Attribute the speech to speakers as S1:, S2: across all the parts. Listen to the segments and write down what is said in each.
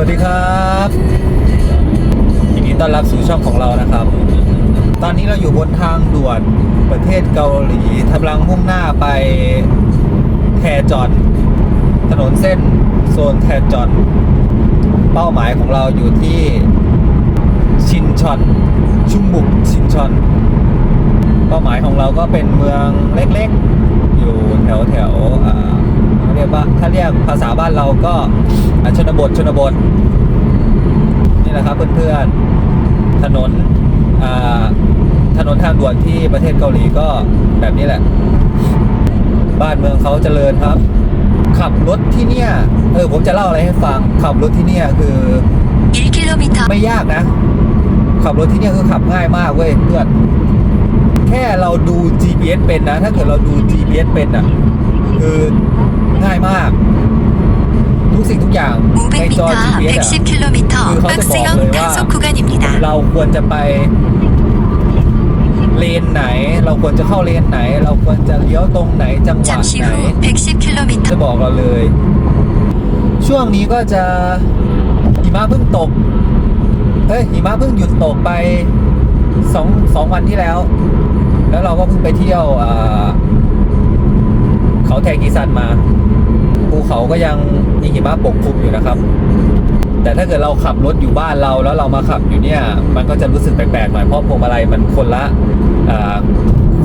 S1: วัสดีครับยินดีต้อนรับสู่ช่องของเรานะครับ ตอนนี้เราอยู่บนทางด่วนประเทศเกาหลีกำลังมุ่งหน้าไปแทจอนถนนเส้นโซนแทจอนเป้าหมายของเราอยู่ที่ชินชอนชุมบุกชินชอนเป้าหมายของเราก็เป็นเมืองเล็กๆ อยู่แถวแถวอ่า เขาเรียกว่าถ้าเรียกภาษาบ้านเราก็อ่าชนบทชนบท นี่แหละครับเพื่อนๆ ถนนอ่าถนนทางด่วนที่ประเทศเกาหลีก็แบบนี้แหละ บ้านเมืองเขาเจริญครับ ขับรถที่เนี่ยเออผมจะเล่าอะไรให้ฟังขับรถที่เนี่ยคือ
S2: 1km
S1: ไม่ยากนะ ขับรถที่เนี่ยคือขับง่ายมากเว้ยเพื่อนแค่เราดู GPS เป็นนะ ถ้าเกิดเราดู GPS เป็นอะ คือ ง่ายมาก ทุกสิ่งทุกอย่างในจอ GPS คือ
S2: เขา
S1: จะบ
S2: อกเลยว่า
S1: เราควรจะไปเลนไหน เราควรจะเข้าเลนไหน เราควรจะเลี้ยวตรงไหนจังหวะไหนจะบอกเราเลย ช่วงนี้ก็จะหิมะเพิ่งตกเฮ้ยหิมะเพิ่งหยุดตกไปสองสองวันที่แล้ว แล้วเราก็เพิ่งไปเที่ยวเขาแทกิซันมา ภูเขาก็ยังมีหิมะปกคลุมอยู่นะครับ แต่ถ้าเกิดเราขับรถอยู่บ้านเราแล้วเรามาขับอยู่เนี่ย มันก็จะรู้สึกแปลกๆหน่อยเพราะพวงมาลัยมันคนละ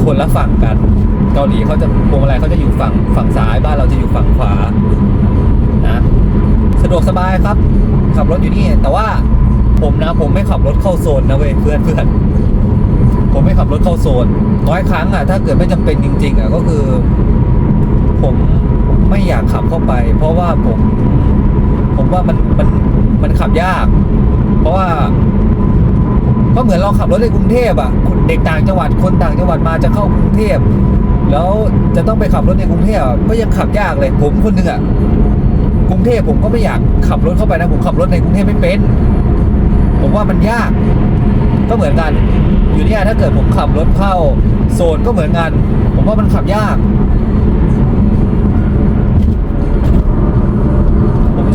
S1: คนละฝั่งกัน เกาหลีเขาจะพวงมาลัยเขาจะอยู่ฝั่งฝั่งซ้ายบ้านเราจะอยู่ฝั่งขวานะสะดวกสบายครับ ขับรถอยู่นี่ แต่ว่าผมนะผมไม่ขับรถเข้าโซนนะเว้ยเพื่อนเพื่อนผมไม่ขับรถเข้าโซนน้อยครั้งอะถ้าเกิดไม่จำเป็นจริง ๆอะก็คือ ผม ไม่อยากขับเข้าไป เพราะว่าผมผมว่ามันมันมันขับยาก เพราะว่าก็เหมือนเราขับรถในกรุงเทพอะคนเด็กต่างจังหวัดคนต่างจังหวัดมาจะเข้ากรุงเทพแล้วจะต้องไปขับรถในกรุงเทพก็ยังขับยากเลย ผมคนหนึงอะกรุงเทพผมก็ไม่อยากขับรถเข้าไปนะผมขับรถในกรุงเทพไม่เป็น ผมว่ามันยาก ก็เหมือนกัน อยู่เนี่ยถ้าเกิดผมขับรถเข้าโซนก็เหมือนกัน ผมว่ามันขับยาก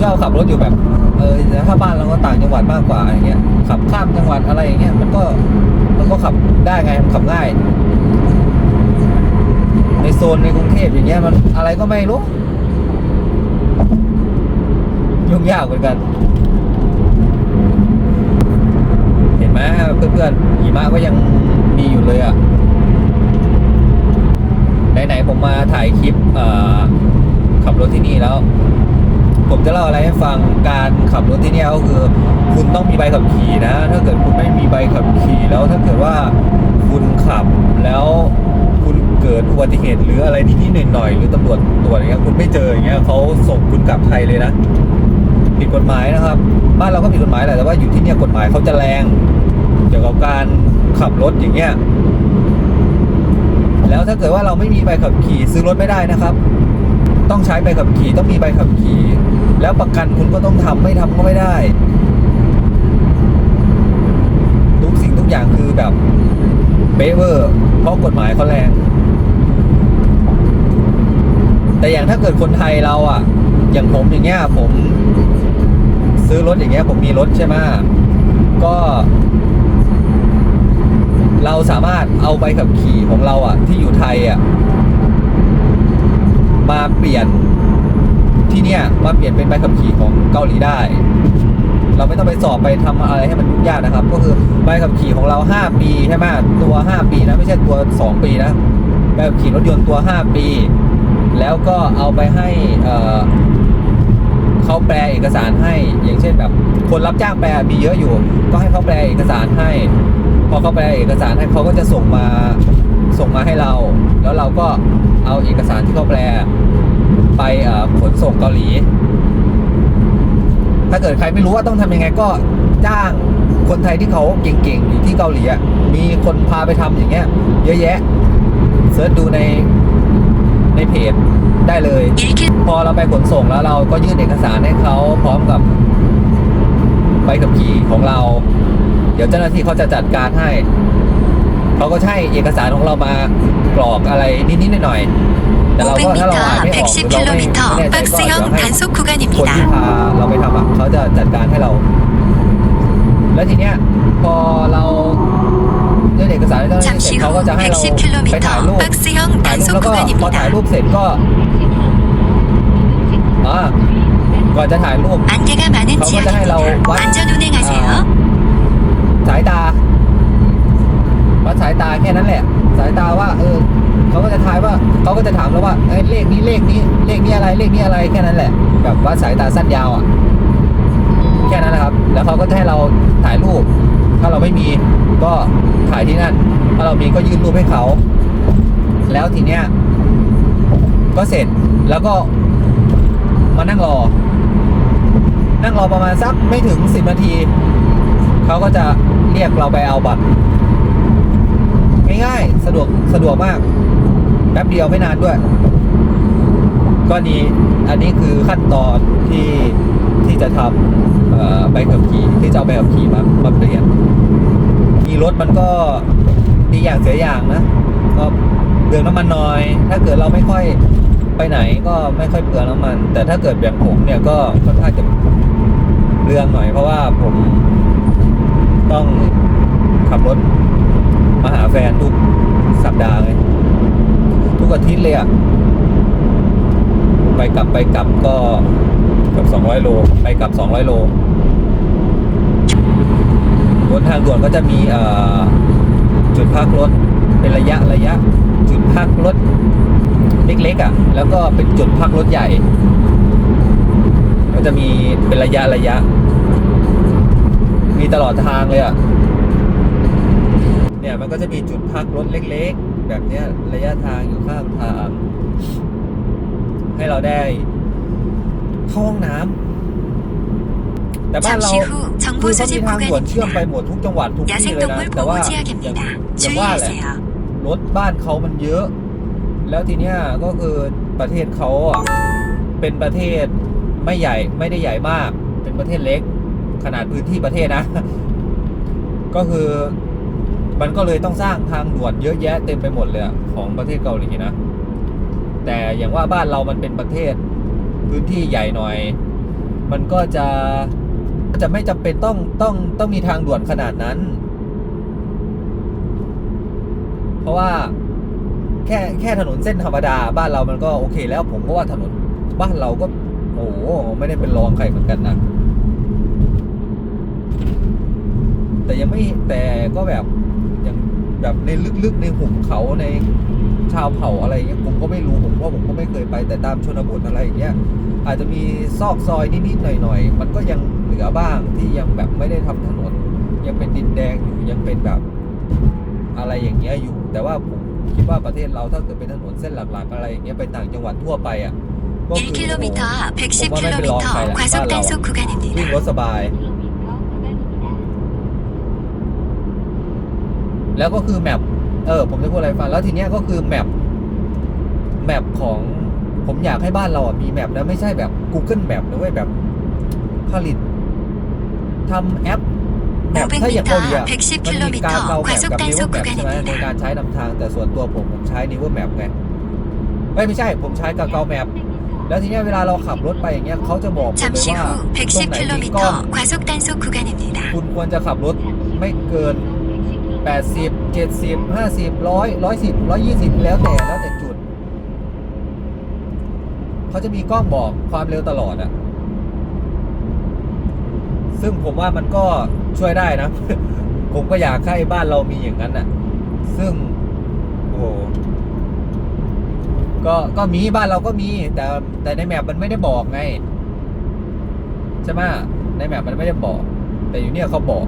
S1: ผมชอบขับรถอยู่แบบเออถ้าบ้านเราก็ต่างจังหวัดมากกว่าอย่างเงี้ยขับข้ามจังหวัดอะไรอย่างเงี้ยมันก็มันก็ขับได้ไงมันขับง่าย ในโซนในกรุงเทพอย่างเงี้ยมันอะไรก็ไม่รู้ยุ่งยากเหมือนกัน เห็นไหมเพื่อนๆหิมะก็ยังมีอยู่เลยอะไหนๆผมมาถ่ายคลิปขับรถที่นี่แล้ว ผมจะเล่าอะไรให้ฟังการขับรถที่นี่ก็คือ คุณต้องมีใบขับขี่นะ ถ้าเกิดคุณไม่มีใบขับขี่แล้วถ้าเกิดว่าคุณขับแล้วคุณเกิดอุบัติเหตุหรืออะไรนิดๆหน่อยๆหรือตำรวจตรวจอย่างเงี้ยคุณไม่เจออย่างเงี้ยเขาส่งคุณกลับไทยเลยนะผิดกฎหมายนะครับ บ้านเราก็ผิดกฎหมายแหละแต่ว่าอยู่ที่เนี่ยกฎหมายเขาจะแรงเกี่ยวกับการขับรถอย่างเงี้ยแล้วถ้าเกิดว่าเราไม่มีใบขับขี่ซื้อรถไม่ได้นะครับ ต้องใช้ใบขับขี่ต้องมีใบขับขี่ แล้วประกันคุณก็ต้องทำไม่ทำก็ไม่ได้ ทุกสิ่งทุกอย่างคือแบบเบเวอร์เพราะกฎหมายเขาแรง แต่อย่างถ้าเกิดคนไทยเราอะอย่างผมอย่างเงี้ยผม ซื้อรถอย่างเงี้ยผมมีรถใช่ไหมก็ เราสามารถเอาใบขับขี่ของเราอะที่อยู่ไทยอะมาเปลี่ยน เนี่ยมาเปลี่ยนเป็นใบขับขี่ของเกาหลีได้ เราไม่ต้องไปสอบไปทำอะไรให้มันยุ่งยากนะครับ ก็คือใบขับขี่ของเรา 5 ปีใช่ไหมตัว 5 ปีนะไม่ใช่ตัว 2 ปีนะใบขับขี่รถยนต์ตัว 5 ปี แล้วก็เอาไปให้เเขาแปลเอกสารให้ อย่างเช่นแบบคนรับจ้างแปลมีเยอะอยู่ ก็ให้เขาแปลเอกสารให้ พอเขาแปลเอกสารให้เขาก็จะส่งมาส่งมาให้เรา แล้วเราก็เอาเอกสารที่เขาแปล ไปขนส่งเกาหลี ถ้าเกิดใครไม่รู้ว่าต้องทำยังไงก็จ้างคนไทยที่เขาเก่งๆอยู่ที่เกาหลีอะมีคนพาไปทำอย่างเงี้ย เยอะแยะเสิร์ชดูในในเพจได้เลย พอเราไปขนส่งแล้วเราก็ยื่นเอกสารให้เขาพร้อมกับใบขับขี่ของเรา เดี๋ยวเจ้าหน้าที่เขาจะจัดการให้เขาก็ใช่เอกสารของเรามากรอกอะไรนิดๆหน่อยๆ แต่เราก็ถ้าเราอ่านไม่ออกหรือเราไม่ไม่แน่
S2: 500m
S1: ใจก็เดี๋ยว
S2: 박스형
S1: ให้
S2: 단속
S1: คนที่
S2: 구간입니다.
S1: พาเราไปทำอ่ะเขา เขาจะจัดการให้เรา แล้วทีเนี้ย พอเรายื่นเอกสารให้เจ้าหน้าที่เสร็จ
S2: 잠시
S1: เขา
S2: 후
S1: ก็จะให้เราไปถ่ายรูป
S2: 110km 박스형
S1: ถ่ายรูป
S2: 단속
S1: แล้วก็พอถ่ายรู
S2: 구간입니다.
S1: ปเสร็จก็อ่าก่อนจะถ่ายรูป
S2: 안개가 많은
S1: 저거 다 해라.
S2: 지역입니다.
S1: 완-
S2: 안전 운행하세요.
S1: สายตาวัดสายตาแค่นั้นแหละ สายตาว่า เออ เขาก็จะทายว่าเขาก็จะถามเราว่าเเลขนี้เลขนี้เลขนี้อะไรเลขนี้อะไรแค่นั้นแหละ แบบวัดสายตาสั้นยาวอะแค่นั้นแหละครับ แล้วเขาก็จะให้เราถ่ายรูป ถ้าเราไม่มีก็ถ่ายที่นั่น ถ้าเรามีก็ยื่นรูปให้เขา แล้วทีเนี้ยก็เสร็จแล้วก็มานั่งรอ นั่งรอประมาณสักไม่ถึงสิบนาที เขาก็จะเรียกเราไปเอาบัตรง่ายๆสะดวกสะดวกมาก ป๊บเดียวไม่นานด้วย ก็นี่อันนี้คือขั้นตอนที่ที่จะทำใบขับขี่ที่จะเอาใบขับขี่มามาเปลี่ยนมีรถมันก็ดีอย่างเสียอย่างนะก็เปลืองน้ำมันน้อย ถ้าเกิดเราไม่ค่อยไปไหนก็ไม่ค่อยเปลืองน้ำมัน แต่ถ้าเกิดแบบผมเนี่ยก็ค่อนข้างจะเปลืองหน่อยเพราะว่าผมต้องขับรถมาหาแฟนทุกสัปดาห์เลย ทุกอาทิตย์ เลยอะไปกลับไปกลับก็เกือบ200 โล ไปกลับ 200 โลบนทางด่วนก็จะมีจุดพักรถเป็นระยะระยะ จุดพักรถเล็กๆอะ แล้วก็เป็นจุดพักรถใหญ่ ก็จะมีเป็นระยะระยะ มีตลอดทางเลยอะ เนี่ยมันก็จะมีจุดพักรถเล็ก ๆ แบบเนี้ยระยะทางอยู่ข้างทาง ให้เราได้เข้าห้องน้ำแต่บ้านเราคือเขามีทางด่วนเชื่อมไปหมดทุกจังหวัดทุกที่เลยนะแต่ว่าอย่างว่าแหละรถบ้านเขามันเยอะ แล้วทีเนี้ยก็คือประเทศเขาเป็นประเทศไม่ใหญ่ไม่ได้ใหญ่มาก เป็นประเทศเล็ก ขนาดพื้นที่ประเทศนะ ก็คือ มันก็เลยต้องสร้างทางด่วนเยอะแยะเต็มไปหมดเลยของประเทศเกาหลีนะ แต่อย่างว่าบ้านเรามันเป็นประเทศพื้นที่ใหญ่หน่อย มันก็จะจะไม่จำเป็นต้องต้องต้องมีทางด่วนขนาดนั้น เพราะว่าแค่แค่ถนนเส้นธรรมดา บ้านเรามันก็โอเคแล้ว ผมก็ว่าถนนบ้านเราก็โอ้โหไม่ได้เป็นรองใครเหมือนกันนะแต่ยังไม่แต่ก็แบบ แบบในลึกๆในหุบเขาในชาวเผ่าอะไรเงี้ยผมก็ไม่รู้ผมว่าผมก็ไม่เคยไปแต่ตามชนบทอะไรอย่างเงี้ยอาจจะมีซอกซอยนิดๆหน่อยๆมันก็ยังเหลือบ้างที่ยังแบบไม่ได้ทำถนน ยังเป็นดินแดงอยู่ยังเป็นแบบอะไรอย่างเงี้ยอยู่ แต่ว่าผมคิดว่าประเทศเราถ้าเกิดเป็นถนนเส้นหลักๆ อะไรอย่างเงี้ยไปต่างจังหวัดทั่วไปอะก็คือผมว่าไม่ไปลองใครแหละบ้านเราวิ่งรถสบาย แล้วก็คือแมปเออผมจะพูดอะไรฟังแล้วทีเนี้ยก็คือแมปแมปของผมอยากให้บ้านเราอะมีแมปนะไม่ใช่แบบ Google Map นะเว้ยแบบผลิตทำแอปแมบถ้าอย่างเกาหลีอะมันมีการเราแมปกับนิวแมปใช่ไหมในการใช้นำทาง แต่ส่วนตัวผมผมใช้นิวแมปไงไม่ไม่ใช่ผมใช้กับเกาแมปแล้วทีนี้เวลาเราขับรถไปอย่างเงี้ยเขาจะบอกเลยว่าตรงไหนมีก้อ
S2: น
S1: คุณควรจะขับรถไม่เกิน 80 70 50 100 110 120 แล้วแต่แล้วแต่จุด เขาจะมีกล้องบอกความเร็วตลอดอะซึ่งผมว่ามันก็ช่วยได้นะ ผมก็อยากให้บ้านเรามีอย่างนั้นอะซึ่งโอ้ก็ก็มีบ้านเราก็มี แต่แต่ในแมปมันไม่ได้บอกไงใช่ไหมในแมปมันไม่ได้บอก แต่อยู่เนี่ยเขาบอก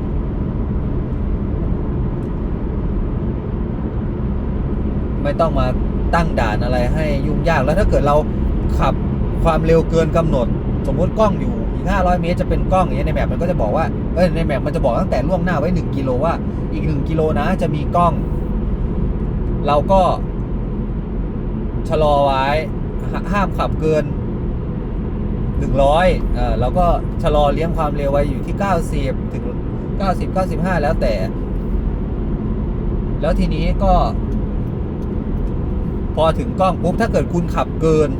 S1: ไม่ต้องมาตั้งด่านอะไรให้ยุ่งยากแล้วถ้าเกิดเราขับความเร็วเกินกำหนด สมมติกล้องอยู่อีก 500 เมตร จะเป็นกล้องอย่างเงี้ยในแมปมันก็จะบอกว่าเอ้ยในแมปมันจะบอกตั้งแต่ล่วงหน้าไว้ 1กิโลว่าอีก 1กิโลนะจะมีกล้อง เราก็ชะลอไว้ห้ามขับเกิน 100เออเราก็ชะลอเลี้ยงความเร็วไว้อยู่ที่ 90 ถึง 90 95 แล้วแต่ แล้วทีนี้ก็ พอถึงกล้องปุ๊บถ้าเกิดคุณขับเกิน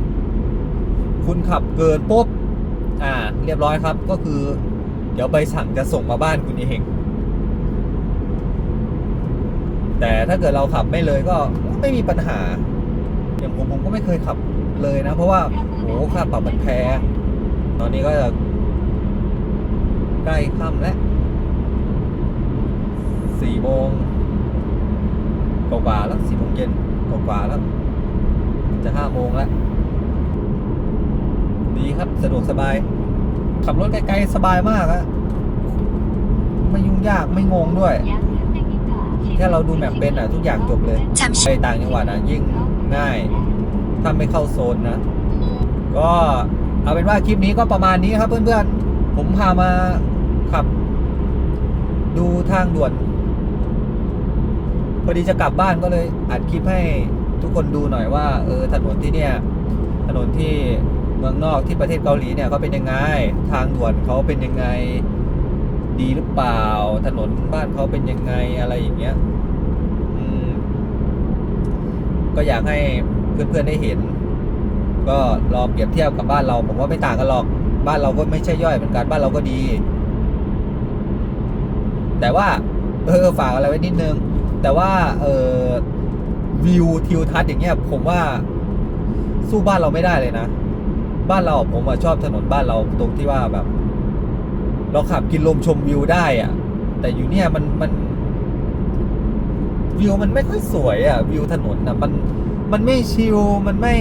S1: คุณขับเกินปุ๊บอ่า เรียบร้อยครับก็คือ เดี๋ยวใบสั่งจะส่งมาบ้านคุณเองแต่ถ้าเกิดเราขับไม่เลยก็ไม่มีปัญหา อย่างผมผมก็ไม่เคยขับเลยนะ เพราะว่าโหค่าปรับมันแพงตอนนี้ก็จะใกล้ค่ำแล้วสี่โมงกว่าแล้วสี่โมงเย็นกว่าแล้ว จะห้าโมงแล้ว ดีครับสะดวกสบาย ขับรถไกลๆสบายมากอะไม่ยุ่งยากไม่งงด้วยแค่เราดูแมปเป็นอะทุกอย่างจบเลย ไปต่างจังหวัดนะยิ่งง่าย ถ้าไม่เข้าโซนนะ ก็เอาเป็นว่าคลิปนี้ก็ประมาณนี้ครับเพื่อนๆ ผมพามาขับ ดูทางด่วน พอดีจะกลับบ้านก็เลยอัดคลิปให้ ทุกคนดูหน่อยว่าเออถนนที่เนี่ยถนนที่เมืองนอกที่ประเทศเกาหลีเนี่ยเขาเป็นยังไง ทางด่วนเขาเป็นยังไงดีหรือเปล่า ถนนบ้านเขาเป็นยังไงอะไรอย่างเงี้ยอืมก็อยากให้เพื่อนๆได้เห็น ก็ลองเปรียบเทียบกับบ้านเราผมว่าไม่ต่างกันหรอก บ้านเราก็ไม่ใช่ย่อยเหมือนกันบ้านเราก็ดี แต่ว่าเออฝากอะไรไว้นิดนึง แต่ว่าเออ วิวทิวทัศน์อย่างเงี้ยผมว่าสู้บ้านเราไม่ได้เลยนะ บ้านเราผมอะชอบถนนบ้านเราตรงที่ว่าแบบ เราขับกินลมชมวิวได้อะแต่อยู่เนี่ยมันมัน วิวมันไม่ค่อยสวยอะวิวถนนนะมันมันไม่ชิลมันไม่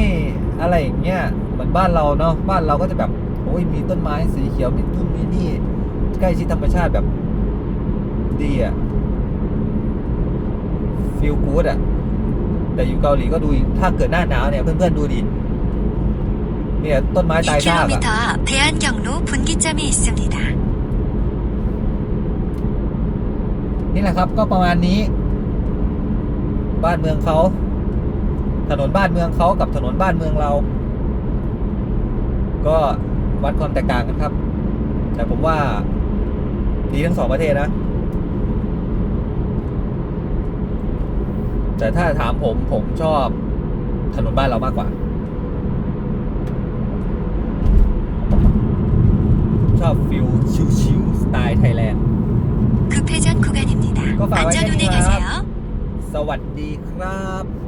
S1: อะไรอย่างเงี้ยเหมือนบ้านเราเนาะบ้านเราก็จะแบบโอ้ยมีต้นไม้สีเขียวมีทุ่นมีนี่ใกล้ชิดธรรมชาติแบบดีอะฟิลกู๊ดอะ แต่อยู่เกาหลีก็ดูถ้าเกิดหน้าหนาวเนี่ยเพื่อนๆดูดิเนี่ยต้นไม้ตายซากอะ
S2: 2km 앞 대한경로 분기점이 있습니다.
S1: นี่แหละครับก็ประมาณนี้ บ้านเมืองเขา ถนนบ้านเมืองเขากับถนนบ้านเมืองเรา ก็วัดความแตกต่างกันครับ แต่ผมว่า ดีทั้งสองประเทศนะ แต่ถ้าถามผมผมชอบถนนบ้านเรามากกว่า ชอบฟิลชิวๆสไตล์ไทยแลนด์ก็ฝา
S2: กไว้
S1: แค่
S2: นี้ครับ
S1: สวัสดีครับ